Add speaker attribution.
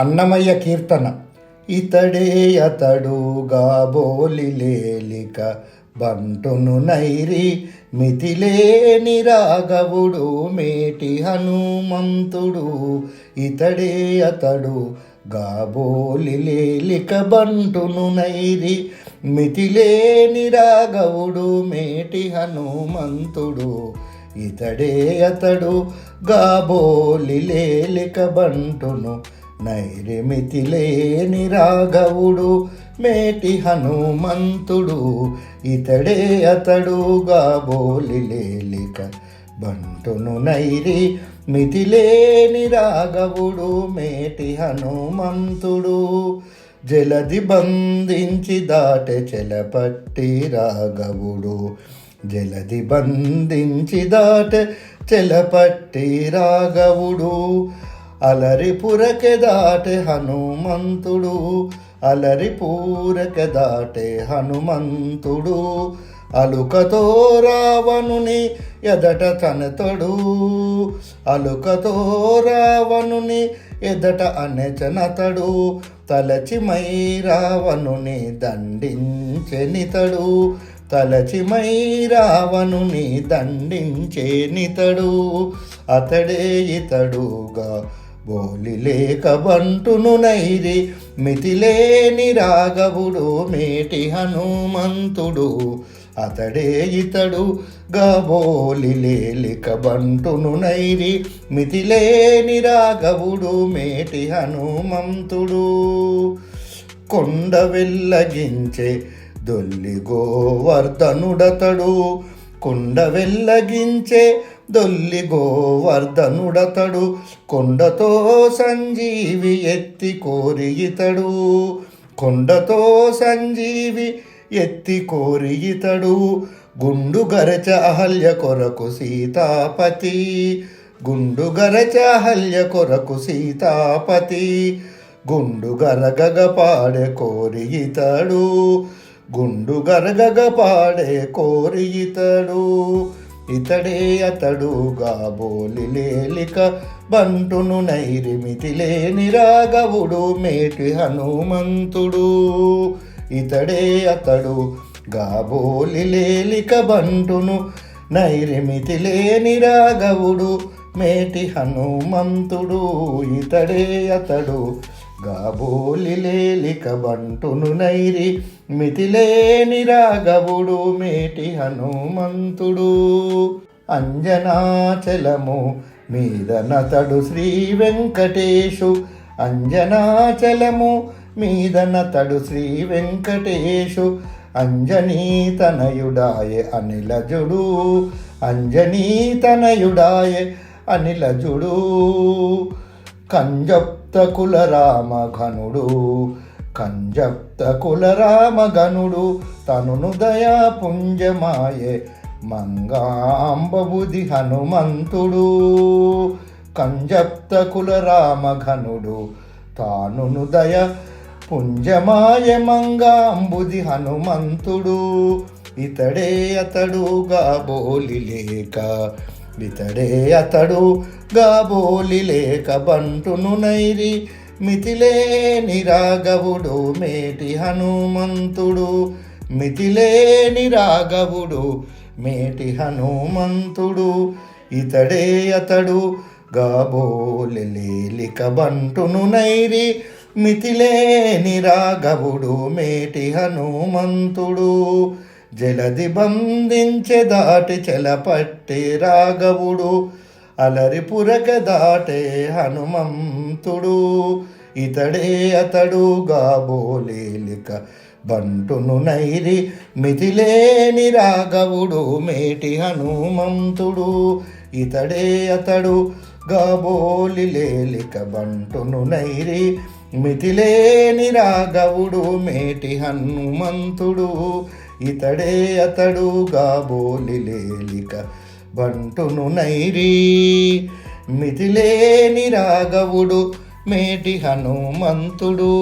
Speaker 1: అన్నమయ్య కీర్తన. ఇతడే అతడుగా బోలిలేలిక బంటును నైరి మితిలేని రాఘవుడు మేటి హనుమంతుడు. ఇతడే అతడు గాబోలి లేలిక బంటును నైరి మితిలేని రాఘవుడు మేటి హనుమంతుడు. ఇతడే అతడు గాబోలి లేలిక బంటును నైరిమితి లేని రాఘవుడు మేటి హనుమంతుడు ఇతడే అతడుగా బోలిలేలిక బంటును నైరి మితిలేని రాఘవుడు మేటి హనుమంతుడు. జలది బంధించి దాటె చెలపట్టి రాఘవుడు జలది బంధించి దాటె చెలపట్టి రాఘవుడు. అలరి పురకె దాటే హనుమంతుడు అలరి పూరక దాటే హనుమంతుడు. అలుకతో రావణుని ఎదట తనతడు అలుకతో రావణుని ఎదట అనెచనతడు. తలచిమై రావణుని దండించెనితడు తలచిమై రావణుని దండించేనితడు. అతడే ఇతడుగా బోలి లేక బంటును నైరి మితిలేని రాఘవుడు మేటి హనుమంతుడు. అతడే ఇతడు గబోలి లేలిక బంటును నైరి మితిలేని రాఘవుడు మేటి హనుమంతుడు. కొండ వెళ్ళగించే దొల్లి గోవర్ధనుడతడు. కొండ వెల్లగించే దొల్లి గోవర్ధనుడతడు. కొండతో సంజీవి ఎత్తి కోరి ఇతడు కొండతో సంజీవి ఎత్తి కోరి ఇతడు గుండు గరచ అహల్య కొరకు సీతాపతి. గుండు గరచ అహల్య కొరకు సీతాపతి. గుండు గరగగ పాడే కోరి ఇతడు గుండు గరగగ పాడే కోరి ఇతడు. ఇతడే అతడుగా బోలి లేలిక బంటును నైరిమితి లేని రాఘవుడు మేటి హనుమంతుడు. ఇతడే అతడు గాబోలి లేలిక బంటును నైరిమితి లేని రాఘవుడు మేటి హనుమంతుడు. ఇతడే అతడు గాబోలి లేలిక బంటును నైరి మితిలేని రాఘవుడు మేటి హనుమంతుడు. అంజనాచలము మీద నతడు శ్రీ వెంకటేశు అంజనాచలము మీద నతడు శ్రీ వెంకటేశు అంజనీతనయుడాయ అనిలజుడు. అంజనీతనయుడాయ అనిలజుడు కంజప్త కుల రామఘనుడు కంజప్త కుల రామఘనుడు తనును దయా పుంజమాయే మంగాంబబుధి హనుమంతుడు. కంజప్త కుల రామఘనుడు తానును దయ పుంజమాయ మంగాంబుది హనుమంతుడు. ఇతడే అతడుగా బోలి లేక ఇతడే అతడు గాబోలి లేక బంటును నైరి మితిలేని రాఘవుడు మేటి హనుమంతుడు. మితిలేని రాఘవుడు మేటి హనుమంతుడు. ఇతడే అతడు గాబోలి లేలిక బంటును నైరి మితిలేని రాఘవుడు మేటి హనుమంతుడు. జలది బంధించె దాటి చెలపట్టి రాఘవుడు అలరి పురక దాటే హనుమంతుడు. ఇతడే అతడు గాబోలేలిక బంటును నైరి మితిలేని రాఘవుడు మేటి హనుమంతుడు. ఇతడే అతడు గాబోలి లేలిక బంటును నైరి మితిలేని రాఘవుడు మేటి హనుమంతుడు. ఇతడే అతడుగా బోలిలేలిక బంటును నైరీ. మితిలేని రాఘవుడు మేటి హనుమంతుడు.